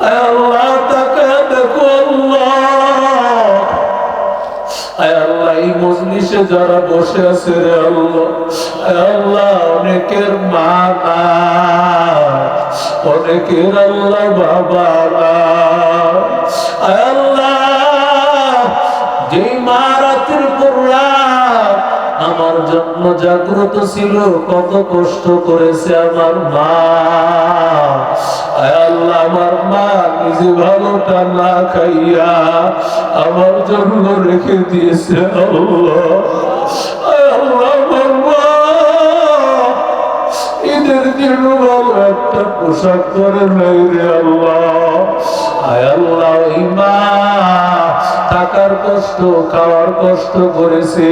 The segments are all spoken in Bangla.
আল্লাহ তাকে যারা বসে আছে রে আল্লাহ অনেকের মা নাই অনেকের আল্লাহ বাবা আল্লাহ আমার জন্ম জাগ্রত ছিল, কত কষ্ট করেছে আমার মা। আল্লাহ, আমার মা নিজে ভালোটা না খাইয়া আমার জন্য রেখে দিয়েছে আল্লাহ। জন্য খাওয়ার কষ্ট করেছে,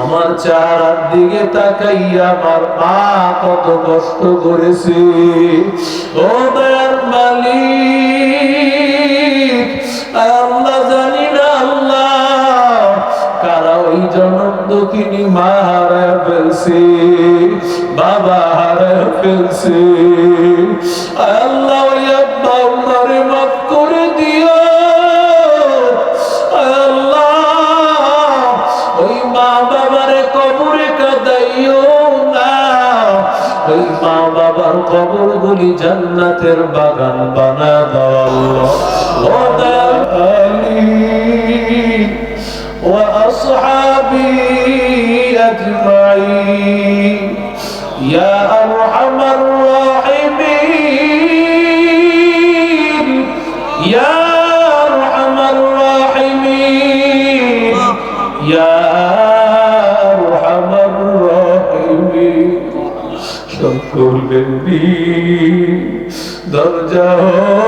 আমার চারার দিকে তাকাইয়া আমার মা কত কষ্ট করেছে। ও দয়ার জানি না আল্লাহ, কারা ওই জনম দক্ষিণী মা হারায় ফেলছে বাবা হারায় ফেলছে আয় আল্লাহ ওই আব্বা উমারে মাফ করে দিও আয় আল্লাহ ওই মা বাবারে কবরে কাদাইও না ওই মা বাবার কবর গুলি জান্নাতের বাগান বানা দাও আল্লাহ ও দয়াল আলী وأصحابي أجمعين يا أرحم الراحمين يا أرحم الراحمين يا أرحم الراحمين شكر للبي درجه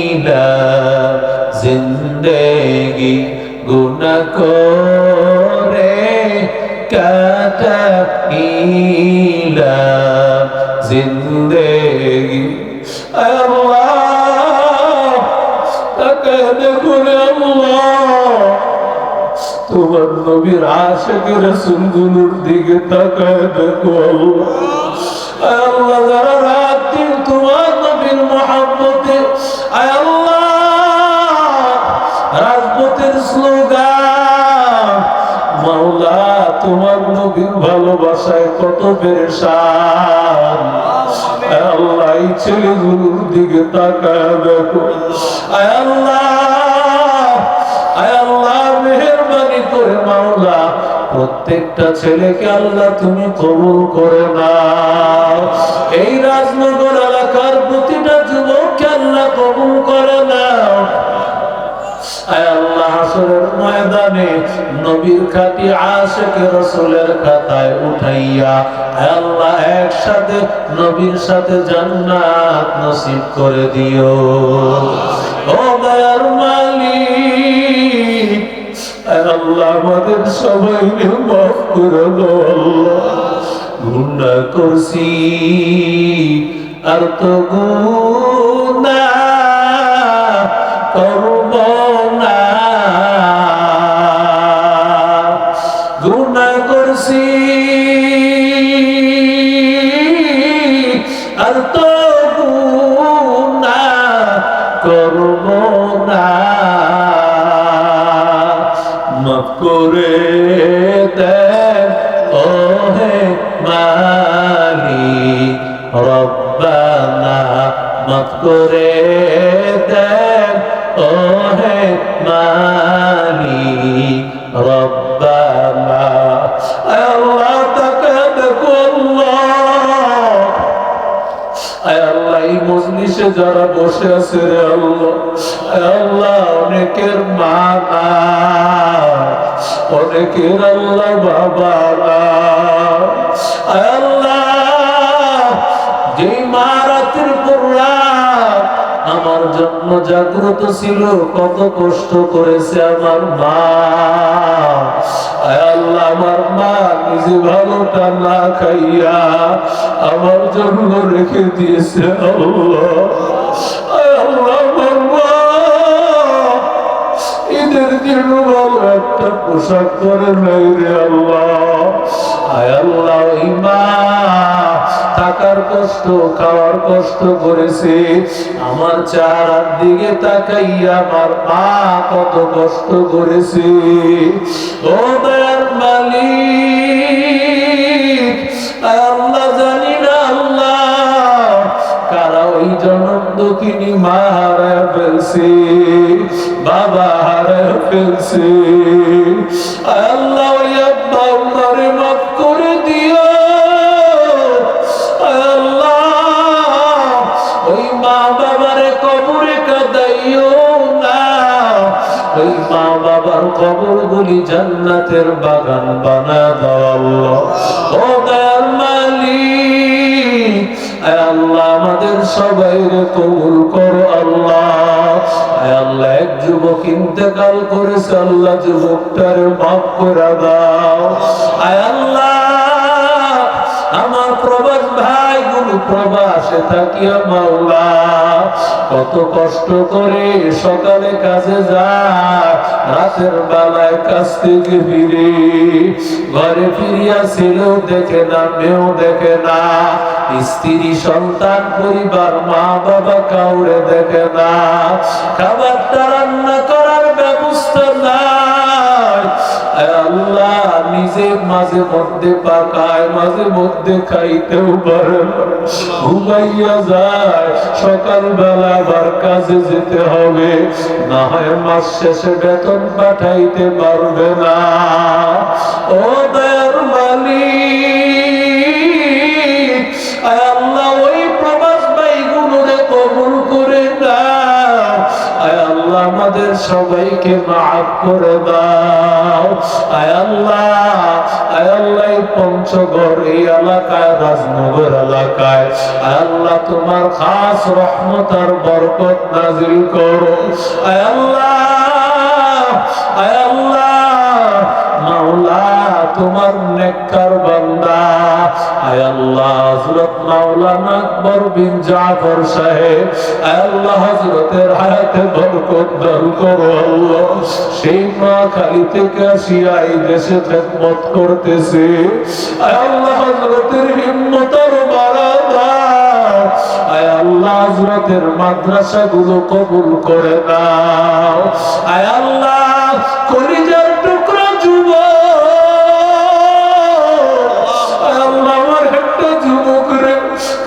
করে কাটাইলা জিন্দেগি। আল্লাহ, তাকে দেখুন আল্লাহ। তোমার নবীর আশেকের রসুলগুলোর দিকে তাকায় দেখো আল্লাহ। আল্লাহ তোমার নবীর ভালোবাসায় কত পেরেশান। আল্লাহ, এই দিকে দেখো করে প্রত্যেকটা ছেলেকে আল্লাহ তুমি কবুল করে না এই রাজনগর ময়দানে নবীর খাতি আশেকে রসুলের খাতায় উঠাইয়া আল্লাহ একসাথে নবীর সাথে জান্নাত নসিব করে দিও। ও দয়ার মালিক আল্লাহ আমাদের সবাই মাফ করে দাও আল্লাহ। গুণা করছি, আর তো গুণা করব করব না। মাফ করে দেন রব্বানা। মাফ করে দেন ও হে রব্বানা। পাশে যারা বসে আছে রে আল্লাহ। অনেকের মা অনেকের আল্লাহ বাবা আল্লাহ যে মা রাতের আমার জন্য জাগ্রত ছিল, কত কষ্ট করেছে আমার মা। আল্লাহ, আমার মা নিজে ভালোটা না খাইয়া আমার জন্য রেখে দিয়েছে। ঈদের জন্য একটা পোশাক করে নাই রে আল্লাহ। থাকার কষ্ট, খাওয়ার কষ্ট করেছে। আমার চারার দিকে তাকাইয়া আমার মা কত কষ্ট করেছে। ও দয়ার আল্লাহ ফেলছে, বাবা হারায় ফেলছে। আল্লাহ ওই মা বাবার কবর গুলি জান্নাতের বাগান বানা দাও আল্লাহ আমাদের কবুল করো আল্লাহ। আল্লাহ এক যুবক ইন্তেকাল করেছে, আল্লাহ যুবকটার মাফ করে দাও। আল্লাহ, আমার প্রবাস ভাই গুলো প্রবাসে থাকিয়া মাওলা। কত কষ্ট করে সকালে কাজে যায় রাতের বেলায় কাজ থেকে ফিরে। ঘরে ফিরিয়া ছিল, দেখে না, মেয়েও দেখে না। স্ত্রী, সন্তান, পরিবার মা বাবা কাউরে দেখে না। খাবারটা রান্না করার মাঝে মধ্যে পাকায়, মাঝে মধ্যে খাইতেও পারে ঘুমাইয়া যায় সকাল বেলা আবার কাজে যেতে হবে। না হয় মাস শেষে বেতন পাঠাইতে পারবে না। ও দয়ার সবাইকে মাফ করে দাও। আয় আল্লাহ আয় আল্লাহ এই পঞ্চগড়, এই এলাকায়, রাজনগর এলাকায়। আয় আল্লাহ তোমার খাস রহমত আর বরকত নাজিল করো। আয় আল্লাহ আয় আল্লাহ। মাওলা, তোমার নেককার বান্দা। আয় আল্লাহ, হযরত মাওলানা আকবর বিন জাফর সাহেব। আয় আল্লাহ, হযরতের হায়াতে বরকত দান করো আল্লাহ। সেই থেকে দেশে খেদমত করতেছে। আয় আল্লাহ, হযরতের আল্লাহ, হযরতের মাদ্রাসা গুলো কবুল করে নাও। আয় আল্লাহ, কলিজার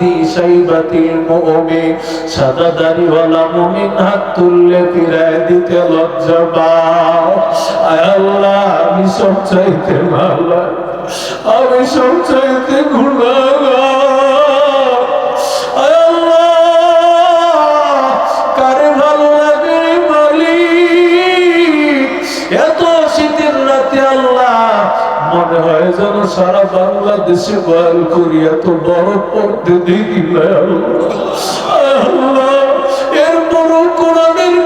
লিদি শাইবাতিল মুমিন সাদা দাড়িওয়ালা মুমিন, হাত তুললে ফিরায় দিতে লজ্জা পাও। আল্লাহ, আমি সব চাইতে ভালো। আমি সব চাইতে মনে হয় যেন সারা বাংলাদেশে বয়াল করি এত বড় পদ্ধতি আল্লাহ এরপরও কোরআনের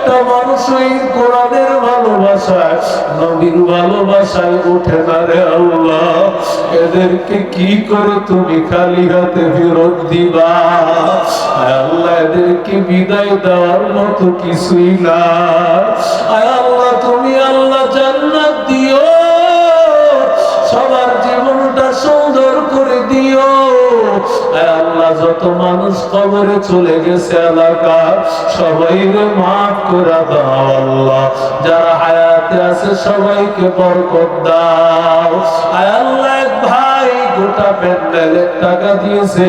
একটা কোরআনের ভালোবাসায়, নবীর ভালোবাসায় না রে আল্লাহ। এদেরকে কি করে তুমি খালি হাতে ফেরত দিবা? আল্লাহ, এদেরকে বিদায় দেওয়ার মতো কিছুই না। আল্লাহ, তুমি আল্লাহ জান্নাত দিও যত মানুষ কবরে চলে গেছে এলাকা সবাই মাফ করে দাও আল্লাহ। যারা হায়াতে আছে, সবাইকে বরকত দাও। আল্লাহ ভাই গোটা প্যান্ডেলের টাকা দিয়েছে।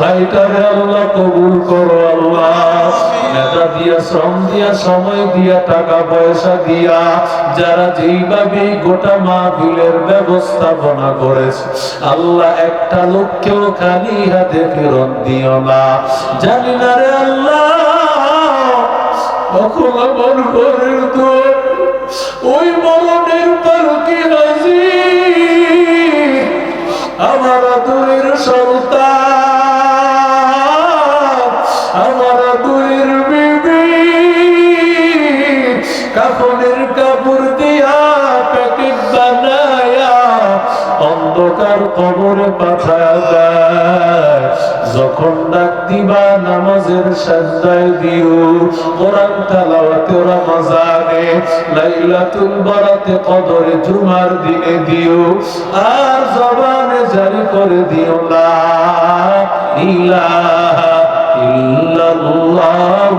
ভাইটারে আল্লাহ কবুল করো আল্লাহ। নেতা দিয়া, শ্রম দিয়া, সময় দিয়া, টাকা পয়সা দিয়া, যারা যেইভাবে গোটা মাহফিলের ব্যবস্থাপনা করেছে, আল্লাহ একটা লোককেও খালি হাতে ফেরত দিও না। জানি না রে আল্লাহ, কখন আমার ঘরের দুয়ার, ওই মরণের পালকি হাজির আমার আদরের কাপড়ের কাপড় দিয়া প্যাকেট বানায়া অন্ধকার কবরে দেয় যখন ডাক দিবা নামাজের সাজদায় দিও, কোরআন তেলাওয়াতে রমজানে লাইলাতুল বারাতে কদরে জুমার দিনে দিও, আর জবানে জারি করে দিও না। ইলাহা ইল্লাল্লাহ